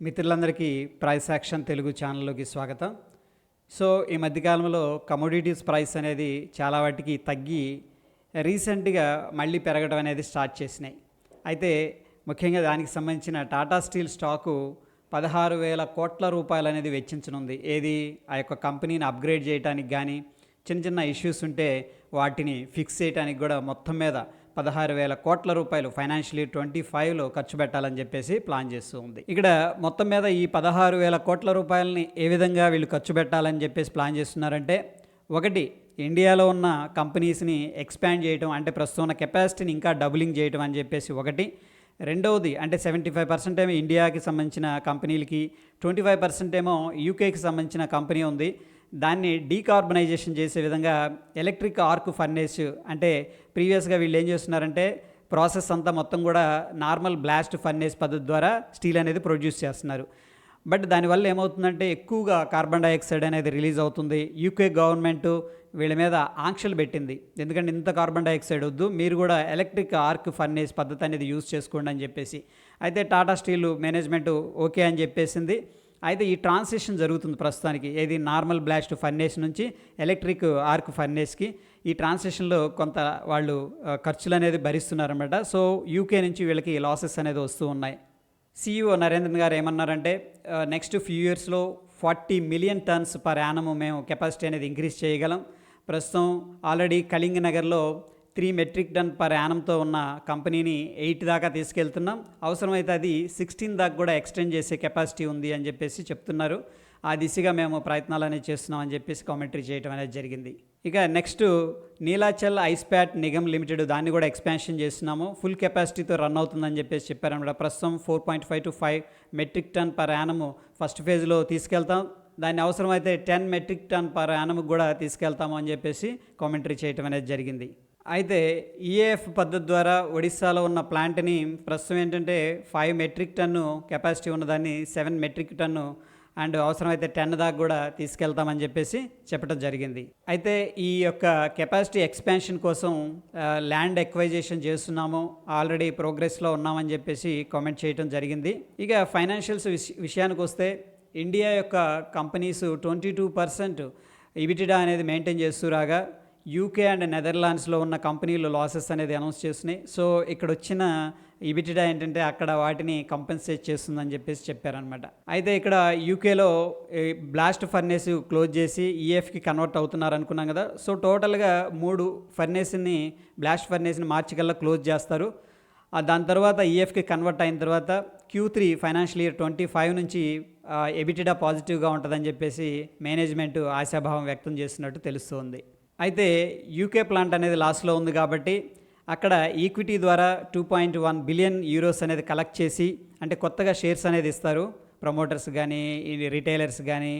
మిత్రులందరికీ price action Telugu ఛానల్లోకి స్వాగతం. సో ఈ మధ్యకాలంలో కమోడిటీస్ ప్రైస్ అనేది చాలా వాటికి తగ్గి రీసెంట్గా మళ్ళీ పెరగడం అనేది స్టార్ట్ చేసినాయి. అయితే ముఖ్యంగా దానికి సంబంధించిన టాటా స్టీల్ స్టాకు పదహారు వేల కోట్ల రూపాయలు అనేది వెచ్చించనుంది. ఏది? ఆ యొక్క కంపెనీని అప్గ్రేడ్ చేయడానికి కానీ చిన్న చిన్న ఇష్యూస్ ఉంటే వాటిని ఫిక్స్ చేయడానికి కూడా మొత్తం మీద పదహారు వేల కోట్ల రూపాయలు ఫైనాన్షియల్ ఇయర్ ట్వంటీ ఫైవ్లో ఖర్చు పెట్టాలని చెప్పేసి ప్లాన్ చేస్తూ ఉంది. ఇక్కడ మొత్తం మీద ఈ పదహారు వేల కోట్ల రూపాయలని ఏ విధంగా వీళ్ళు ఖర్చు పెట్టాలని చెప్పేసి ప్లాన్ చేస్తున్నారంటే ఒకటి ఇండియాలో ఉన్న కంపెనీస్ని ఎక్స్పాండ్ చేయడం అంటే ప్రస్తుతం ఉన్న కెపాసిటీని ఇంకా డబులింగ్ చేయడం అని చెప్పేసి ఒకటి. రెండవది అంటే సెవెంటీ ఫైవ్ పర్సెంట్ ఏమో ఇండియాకి సంబంధించిన కంపెనీలకి ట్వంటీ ఫైవ్ పర్సెంట్ ఏమో యూకేకి సంబంధించిన కంపెనీ ఉంది. దాన్ని డీకార్బనైజేషన్ చేసే విధంగా ఎలక్ట్రిక్ ఆర్క్ ఫర్నేస్ అంటే ప్రీవియస్గా వీళ్ళు ఏం చేస్తున్నారంటే ప్రాసెస్ అంతా మొత్తం కూడా నార్మల్ బ్లాస్ట్ ఫర్నేస్ పద్ధతి ద్వారా స్టీల్ అనేది ప్రొడ్యూస్ చేస్తున్నారు. బట్ దానివల్ల ఏమవుతుందంటే ఎక్కువగా కార్బన్ డైఆక్సైడ్ అనేది రిలీజ్ అవుతుంది. యూకే గవర్నమెంట్ వీళ్ళ మీద ఆంక్షలు పెట్టింది. ఎందుకంటే ఇంత కార్బన్ డైఆక్సైడ్ వద్దు మీరు కూడా ఎలక్ట్రిక్ ఆర్క్ ఫర్నేస్ పద్ధతి అనేది యూజ్ చేసుకోండి అని చెప్పేసి. అయితే టాటా స్టీల్ మేనేజ్మెంట్ ఓకే అని చెప్పేసింది. అయితే ఈ ట్రాన్సిషన్ జరుగుతుంది ప్రస్తుతానికి. ఏది నార్మల్ బ్లాస్ట్ ఫర్నేస్ నుంచి ఎలక్ట్రిక్ ఆర్క్ ఫర్నేస్కి. ఈ ట్రాన్సిషన్లో కొంత వాళ్ళు ఖర్చులు అనేది భరిస్తున్నారన్నమాట. సో యూకే నుంచి వీళ్ళకి లాసెస్ అనేది వస్తూ ఉన్నాయి. సిఇఓ నరేంద్రన్ గారు ఏమన్నారంటే నెక్స్ట్ ఫ్యూ ఇయర్స్లో forty million tons per annum మేము కెపాసిటీ అనేది ఇంక్రీజ్ చేయగలం. ప్రస్తుతం ఆల్రెడీ కళింగ నగర్లో త్రీ మెట్రిక్ టన్ పర్ యానంతో ఉన్న కంపెనీని ఎయిట్ దాకా తీసుకెళ్తున్నాం. అవసరమైతే అది సిక్స్టీన్ దాకా కూడా ఎక్స్టెండ్ చేసే కెపాసిటీ ఉంది అని చెప్పేసి చెప్తున్నారు. ఆ దిశగా మేము ప్రయత్నాలు అనేది చేస్తున్నాం అని చెప్పేసి కామెంటరీ చేయడం అనేది జరిగింది. ఇక నెక్స్ట్ నీలాచల్ ఐస్పాట్ నిగమ్ లిమిటెడ్ దాన్ని కూడా ఎక్స్పాన్షన్ చేస్తున్నాము. ఫుల్ కెపాసిటీతో రన్ అవుతుందని చెప్పేసి చెప్పారన్నమాట ప్రస్తుతం four point five to five metric ton per annum first ఫేజ్లో తీసుకెళ్తాం. దాన్ని అవసరమైతే ten metric ton per annum కూడా తీసుకెళ్తాము అని చెప్పేసి కామెంటరీ చేయటం అనేది జరిగింది. అయితే ఈఏఎఫ్ పద్ధతి ద్వారా ఒడిస్సాలో ఉన్న ప్లాంట్ని ప్రస్తుతం ఏంటంటే ఫైవ్ మెట్రిక్ టన్ను కెపాసిటీ ఉన్నదాన్ని సెవెన్ మెట్రిక్ టన్ను అండ్ అవసరమైతే టెన్ దాకా కూడా తీసుకెళ్తామని చెప్పేసి చెప్పడం జరిగింది. అయితే ఈ యొక్క కెపాసిటీ ఎక్స్పాన్షన్ కోసం ల్యాండ్ ఎక్వైజేషన్ చేస్తున్నాము ఆల్రెడీ ప్రోగ్రెస్లో ఉన్నామని చెప్పేసి కామెంట్ చేయడం జరిగింది. ఇక ఫైనాన్షియల్స్ విష- విషయానికి వస్తే ఇండియా యొక్క companies twenty two percent EBITDA అనేది మెయింటైన్ చేస్తూ రాగా యూకే అండ్ నెదర్లాండ్స్లో ఉన్న కంపెనీలు లాసెస్ అనేది అనౌన్స్ చేస్తున్నాయి. సో ఇక్కడ వచ్చిన ఇబిటిడా ఏంటంటే అక్కడ వాటిని కంపెన్సేట్ చేస్తుందని చెప్పేసి చెప్పారనమాట అయితే ఇక్కడ యూకేలో బ్లాస్ట్ ఫర్నేస్ క్లోజ్ చేసి ఈఎఫ్కి కన్వర్ట్ అవుతున్నారు అనుకున్నాం కదా. సో టోటల్గా మూడు ఫర్నేస్ని బ్లాస్ట్ ఫర్నేస్ని మార్చి కల్లా క్లోజ్ చేస్తారు. దాని తర్వాత ఈఎఫ్కి కన్వర్ట్ అయిన తర్వాత Q three financial year twenty five నుంచి ఎబిటిడా పాజిటివ్గా ఉంటుందని చెప్పేసి మేనేజ్మెంట్ ఆశాభావం వ్యక్తం చేస్తున్నట్టు తెలుస్తోంది. అయితే యూకే ప్లాంట్ అనేది లాస్లో ఉంది కాబట్టి అక్కడ ఈక్విటీ ద్వారా two point one billion euros అనేది కలెక్ట్ చేసి అంటే కొత్తగా షేర్స్ అనేది ఇస్తారు. ప్రమోటర్స్ కానీ రిటైలర్స్ కానీ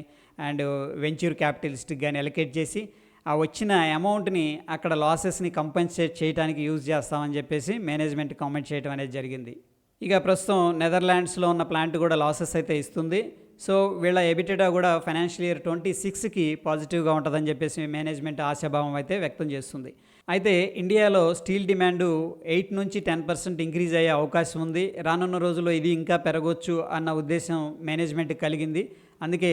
అండ్ వెంచర్ క్యాపిటలిస్ట్కి కానీ ఎలకేట్ చేసి ఆ వచ్చిన అమౌంట్ని అక్కడ లాసెస్ని కంపెన్సేట్ చేయడానికి యూజ్ చేస్తామని చెప్పేసి మేనేజ్మెంట్ కామెంట్ చేయడం అనేది జరిగింది. ఇక ప్రస్తుతం నెదర్లాండ్స్లో ఉన్న ప్లాంట్ కూడా లాసెస్ అయితే ఇస్తుంది. సో వీళ్ళ ఎబిటెడా కూడా ఫైనాన్షియల్ ఇయర్ ట్వంటీ సిక్స్కి పాజిటివ్గా ఉంటుందని చెప్పేసి మేనేజ్మెంట్ ఆశాభావం అయితే వ్యక్తం చేస్తుంది. అయితే ఇండియాలో స్టీల్ డిమాండ్ ఎయిట్ నుంచి టెన్ పర్సెంట్ ఇంక్రీజ్ అయ్యే అవకాశం ఉంది. రానున్న రోజుల్లో ఇది ఇంకా పెరగవచ్చు అన్న ఉద్దేశం మేనేజ్మెంట్ కలిగింది. అందుకే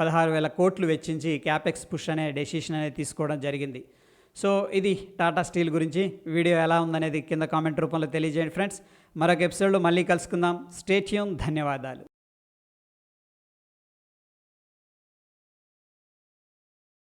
పదహారు వేల కోట్లు వెచ్చించి క్యాపెక్స్ పుష్ అనే డెసిషన్ అనేది తీసుకోవడం జరిగింది. సో ఇది టాటా స్టీల్ గురించి. వీడియో ఎలా ఉందనేది కింద కామెంట్ రూపంలో తెలియజేయండి ఫ్రెండ్స్. మరొక ఎపిసోడ్లో మళ్ళీ కలుసుకుందాం. స్టేట్యూమ్ ధన్యవాదాలు.